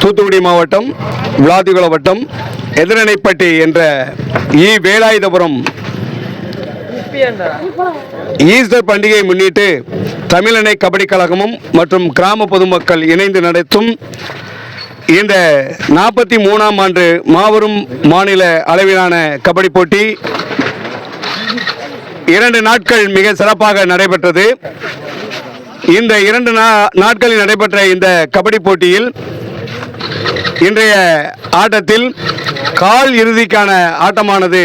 தூத்துக்குடி மாவட்டம் விளாதிகுள வட்டம் எதிரணைப்பட்டி என்ற இ வேலாயுதபுரம் ஈஸ்டர் பண்டிகையை முன்னிட்டு தமிழனை கபடி கழகமும் மற்றும் கிராம பொதுமக்கள் இணைந்து நடத்தும் இந்த நாற்பத்தி மூணாம் ஆண்டு மாபெரும் மாநில அளவிலான கபடி போட்டி இரண்டு நாட்கள் மிக சிறப்பாக நடைபெற்றது. இந்த இரண்டு நா- நாட்களில் நடைபெற்ற இந்த கபடி போட்டியில் இன்றைய ஆட்டத்தில் கால் இறுதிக்கான ஆட்டமானது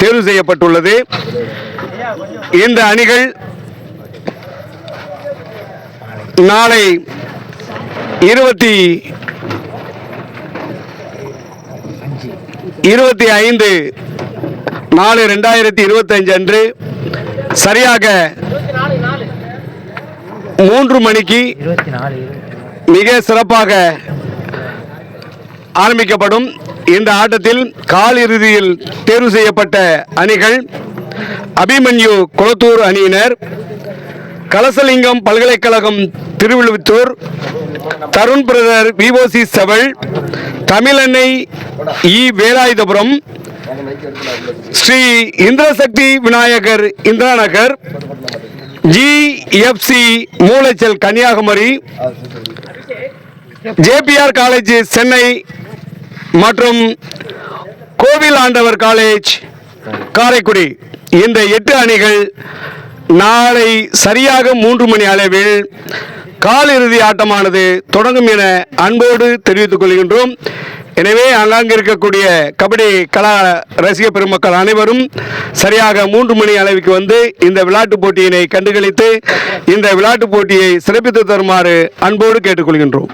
தேர்வு செய்யப்பட்டுள்ளது. இந்த அணிகள் நாளை இருபத்தி இருபத்தி ஐந்து நாலு ரெண்டாயிரத்தி இருபத்தஞ்சு அன்று சரியாக மூன்று மணிக்கு மிக சிறப்பாக ஆரம்பிக்கப்படும் இந்த ஆட்டத்தில் காலிறுதியில் தேர்வு செய்யப்பட்ட அணிகள் அபிமன்யு குளத்தூர் அணியினர் கலசலிங்கம் பல்கலைக்கழகம் Thiruvizhuthur Tarun brother VOC Seval Tamilannai E Velayuthapuram Sri Indrasakthi Vinayagar Indiranagar GFC மூளைச்சல் Kanyakumari JPR college Chennai மற்றும் கோவில் ஆண்டவர் காலேஜ் காரைக்குடி. இந்த எட்டு அணிகள் நாளை சரியாக மூன்று மணி அளவில் காலிறுதி ஆட்டமானது தொடங்கும் என அன்போடு தெரிவித்துக் கொள்கின்றோம். எனவே அங்காங்கு இருக்கக்கூடிய கபடி கலா ரசிக பெருமக்கள் அனைவரும் சரியாக மூன்று மணி அளவுக்கு வந்து இந்த விளையாட்டுப் போட்டியினை கண்டுகளித்து இந்த விளையாட்டுப் போட்டியை சிறப்பித்து தருமாறு அன்போடு கேட்டுக்கொள்கின்றோம்.